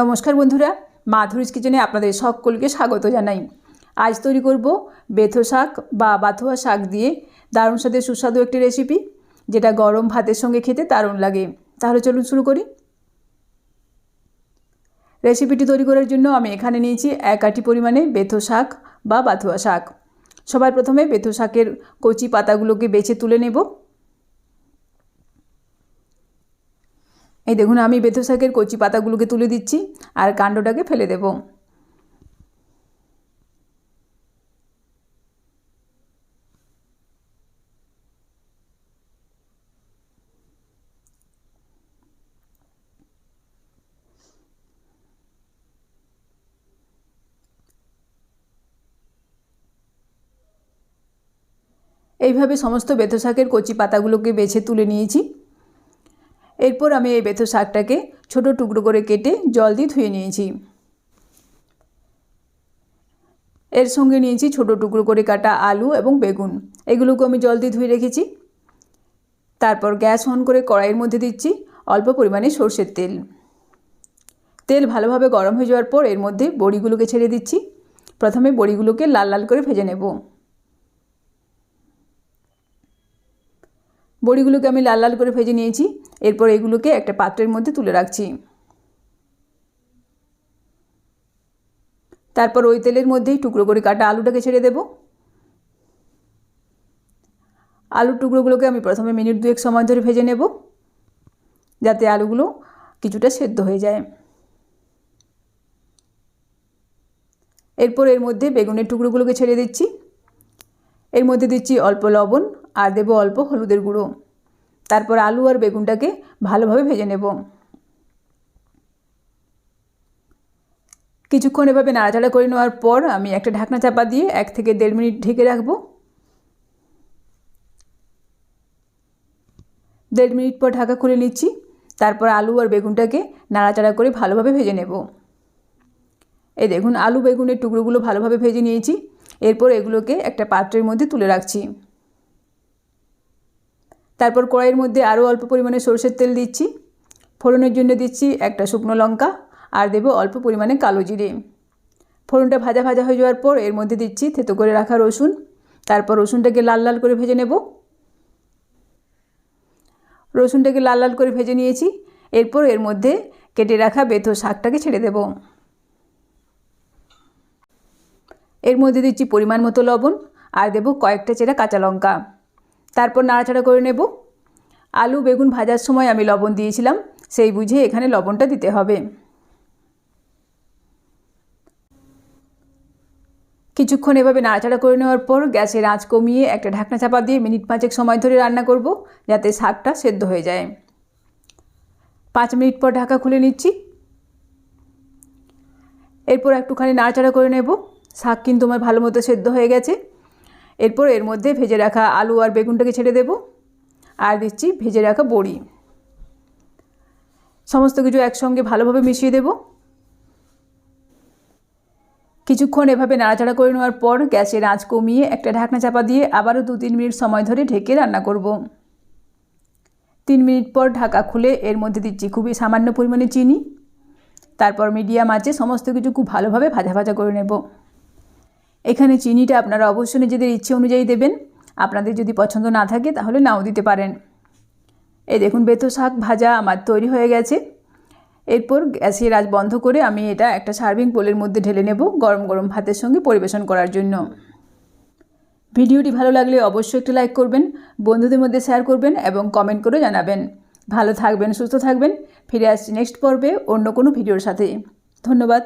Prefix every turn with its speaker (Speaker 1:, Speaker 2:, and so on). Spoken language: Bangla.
Speaker 1: নমস্কার বন্ধুরা, মাধুরীজ কিচেনে আপনাদের সকলকে স্বাগত জানাই। আজ তৈরি করব বেথো শাক বা বাথুয়া শাক দিয়ে দারুণ সাথে সুস্বাদু একটি রেসিপি, যেটা গরম ভাতের সঙ্গে খেতে দারুণ লাগে। তাহলে চলুন শুরু করি। রেসিপিটি তৈরি করার জন্য আমি এখানে নিয়েছি এক আটি পরিমাণে বেথো শাক বা বাথুয়া শাক। সবার প্রথমে বেথো শাকের কচি পাতাগুলোকে বেছে তুলে নেব। এই দেখুন, আমি বেথো শাকের কচি পাতাগুলোকে তুলে দিচ্ছি আর কাণ্ডটাকে ফেলে দেব। এইভাবে সমস্ত বেথো শাকের কচি পাতাগুলোকে বেছে তুলে নিয়েছি। এরপর আমি এই বেথো শাকটাকে ছোট টুকরো করে কেটে জল দিয়ে ধুয়ে নিয়েছি। এর সঙ্গে নিয়েছি ছোট টুকরো করে কাটা আলু এবং বেগুন। এগুলোকে আমি জল দিয়ে ধুয়ে রেখেছি। তারপর গ্যাস অন করে কড়াইয়ের মধ্যে দিচ্ছি অল্প পরিমাণে সর্ষের তেল। তেল ভালোভাবে গরম হয়ে যাওয়ার পর এর মধ্যে বড়িগুলোকে ছেড়ে দিচ্ছি। প্রথমে বড়িগুলোকে লাল লাল করে ভেজে নেব। বড়িগুলোকে আমি লাল লাল করে ভেজে নিয়েছি। এরপর এগুলোকে একটা পাত্রের মধ্যে তুলে রাখছি। তারপর ওই তেলের মধ্যেই টুকরো করে কাটা আলুটাকে ছেড়ে দেব। আলুর টুকরোগুলোকে আমি প্রথমে মিনিট দুয়েক সময় ধরে ভেজে নেব, যাতে আলুগুলো কিছুটা সেদ্ধ হয়ে যায়। এরপর এর মধ্যে বেগুনের টুকরোগুলোকে ছেড়ে দিচ্ছি। এর মধ্যে দিচ্ছি অল্প লবণ আর দেব অল্প হলুদের গুঁড়ো। তারপর আলু আর বেগুনটাকে ভালোভাবে ভেজে নেব। কিছুক্ষণ এভাবে নাড়াচাড়া করে নেওয়ার পর আমি একটা ঢাকনা চাপা দিয়ে এক থেকে দেড় মিনিট ঢেকে রাখব। দেড় মিনিট পর ঢাকা খুলে নিচ্ছি, তারপর আলু আর বেগুনটাকে নাড়াচাড়া করে ভালোভাবে ভেজে নেব। এই দেখুন, আলু, বেগুনের টুকরোগুলো ভালোভাবে ভেজে নিয়েছি, এরপর এগুলোকে একটা পাত্রের মধ্যে তুলে রাখছি। তারপর কড়াইয়ের মধ্যে আরও অল্প পরিমাণে সরষের তেল দিচ্ছি। ফোড়নের জন্য দিচ্ছি একটা শুকনো লঙ্কা আর দেবো অল্প পরিমাণে কালো জিরে। ফোড়নটা ভাজা ভাজা হয়ে যাওয়ার পর এর মধ্যে দিচ্ছি থেতো করে রাখা রসুন। তারপর রসুনটাকে লাল লাল করে ভেজে নেব। রসুনটাকে লাল লাল করে ভেজে নিয়েছি। এরপর এর মধ্যে কেটে রাখা বেথো শাকটাকে ছেড়ে দেব। এর মধ্যে দিচ্ছি পরিমাণ মতো লবণ আর দেবো কয়েকটা চেরা কাঁচা লঙ্কা। তারপর নাড়াচাড়া করে নেব। আলু, বেগুন ভাজার সময় আমি লবণ দিয়েছিলাম, সেই বুঝে এখানে লবণটা দিতে হবে। কিছুক্ষণ এভাবে নাড়াচাড়া করে নেওয়ার পর গ্যাসের আঁচ কমিয়ে একটা ঢাকনা চাপা দিয়ে মিনিট পাঁচেক সময় ধরে রান্না করব, যাতে শাকটা সেদ্ধ হয়ে যায়। পাঁচ মিনিট পর ঢাকা খুলে নিচ্ছি। এরপর একটুখানি নাড়াচাড়া করে নেব। শাক কিন্তু আমার ভালো মতো সেদ্ধ হয়ে গেছে। এরপর এর মধ্যে ভেজে রাখা আলু আর বেগুনটাকে ছেড়ে দেব আর দিচ্ছি ভেজে রাখা বড়ি। সমস্ত কিছু একসঙ্গে ভালোভাবে মিশিয়ে দেব। কিছুক্ষণ এভাবে নাড়াচাড়া করে নেওয়ার পর গ্যাসের আঁচ কমিয়ে একটা ঢাকনা চাপা দিয়ে আবারও দু তিন মিনিট সময় ধরে ঢেকে রান্না করব। তিন মিনিট পর ঢাকা খুলে এর মধ্যে দিচ্ছি খুবই সামান্য পরিমাণে চিনি। তারপর মিডিয়াম আঁচে সমস্ত কিছু খুব ভালোভাবে ভাজা ভাজা করে নেব। এখানে চিনিটা আপনারা অবশ্যই নিজেদের ইচ্ছে অনুযায়ী দেবেন। আপনাদের যদি পছন্দ না থাকে তাহলে নাও দিতে পারেন। এই দেখুন, বেতো শাক ভাজা আমার তৈরি হয়ে গেছে। এরপর গ্যাসের আজ বন্ধ করে আমি এটা একটা সার্ভিং পোলের মধ্যে ঢেলে নেব গরম গরম ভাতের সঙ্গে পরিবেশন করার জন্য। ভিডিওটি ভালো লাগলে অবশ্যই একটি লাইক করবেন, বন্ধুদের মধ্যে শেয়ার করবেন এবং কমেন্ট করে জানাবেন। ভালো থাকবেন, সুস্থ থাকবেন। ফিরে আসছি নেক্সট পর্বে অন্য কোনো ভিডিওর সাথে। ধন্যবাদ।